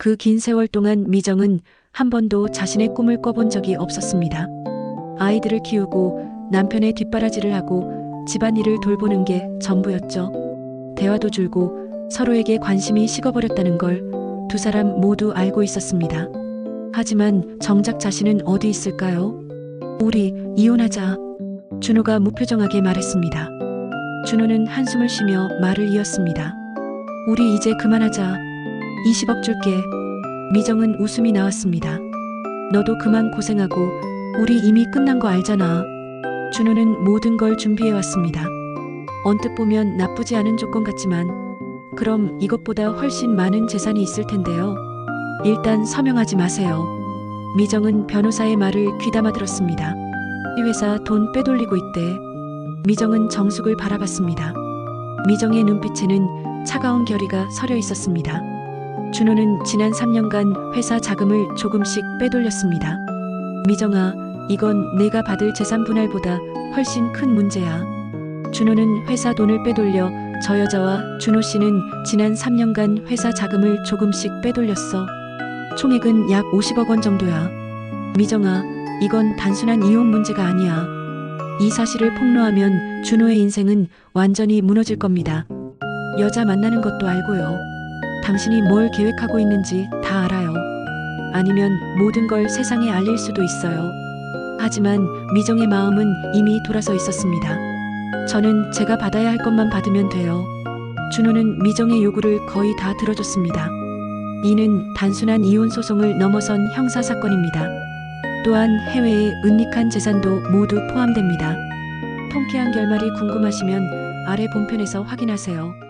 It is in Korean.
그 긴 세월 동안 미정은 한 번도 자신의 꿈을 꿔본 적이 없었습니다. 아이들을 키우고 남편의 뒷바라지를 하고 집안일을 돌보는 게 전부였죠. 대화도 줄고 서로에게 관심이 식어버렸다는 걸 두 사람 모두 알고 있었습니다. 하지만 정작 자신은 어디 있을까요? 우리 이혼하자. 준호가 무표정하게 말했습니다. 준호는 한숨을 쉬며 말을 이었습니다. 우리 이제 그만하자. 20억 줄게. 미정은 웃음이 나왔습니다. 너도 그만 고생하고 우리 이미 끝난 거 알잖아. 준호는 모든 걸 준비해 왔습니다. 언뜻 보면 나쁘지 않은 조건 같지만 그럼 이것보다 훨씬 많은 재산이 있을 텐데요. 일단 서명하지 마세요. 미정은 변호사의 말을 귀담아 들었습니다. 이 회사 돈 빼돌리고 있대. 미정은 정숙을 바라봤습니다. 미정의 눈빛에는 차가운 결의가 서려 있었습니다. 준호는 지난 3년간 회사 자금을 조금씩 빼돌렸습니다. 미정아, 이건 내가 받을 재산 분할보다 훨씬 큰 문제야. 준호는 회사 돈을 빼돌려 저 여자와 준호 씨는 지난 3년간 회사 자금을 조금씩 빼돌렸어. 총액은 약 50억 원 정도야. 미정아, 이건 단순한 이혼 문제가 아니야. 이 사실을 폭로하면 준호의 인생은 완전히 무너질 겁니다. 여자 만나는 것도 알고요. 당신이 뭘 계획하고 있는지 다 알아요. 아니면 모든 걸 세상에 알릴 수도 있어요. 하지만 미정의 마음은 이미 돌아서 있었습니다. 저는 제가 받아야 할 것만 받으면 돼요. 준호는 미정의 요구를 거의 다 들어줬습니다. 이는 단순한 이혼 소송을 넘어선 형사 사건입니다. 또한 해외의 은닉한 재산도 모두 포함됩니다. 통쾌한 결말이 궁금하시면 아래 본편에서 확인하세요.